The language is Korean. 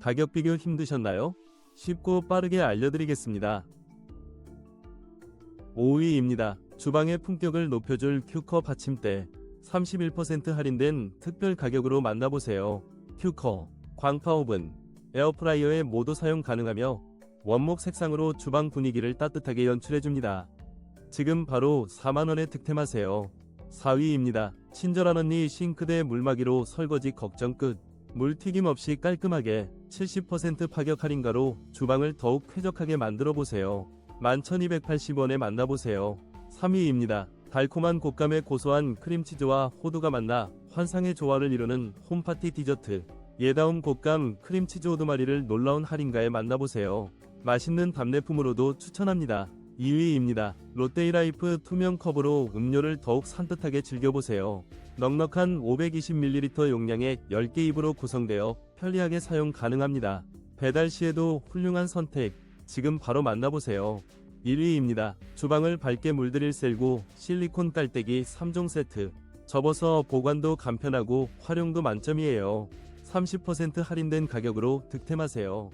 가격 비교 힘드셨나요? 쉽고 빠르게 알려드리겠습니다. 5위입니다. 주방의 품격을 높여줄 큐커 받침대 31% 할인된 특별 가격으로 만나보세요. 큐커, 광파 오븐, 에어프라이어에 모두 사용 가능하며 원목 색상으로 주방 분위기를 따뜻하게 연출해줍니다. 지금 바로 4만원에 득템하세요. 4위입니다. 친절한 언니 싱크대 물막이로 설거지 걱정 끝. 물튀김 없이 깔끔하게 70% 파격 할인가로 주방을 더욱 쾌적하게 만들어 보세요. 11,280원에 만나보세요. 3위입니다. 달콤한 곶감의 고소한 크림치즈와 호두가 만나 환상의 조화를 이루는 홈파티 디저트. 예다움 곶감 크림치즈 호두마리를 놀라운 할인가에 만나보세요. 맛있는 답례품으로도 추천합니다. 2위입니다. 롯데이라이프 투명 컵으로 음료를 더욱 산뜻하게 즐겨보세요. 넉넉한 520ml 용량의 10개 입으로 구성되어 편리하게 사용 가능합니다. 배달 시에도 훌륭한 선택. 지금 바로 만나보세요. 1위입니다. 주방을 밝게 물들일 셀고 실리콘 깔때기 3종 세트. 접어서 보관도 간편하고 활용도 만점이에요. 30% 할인된 가격으로 득템하세요.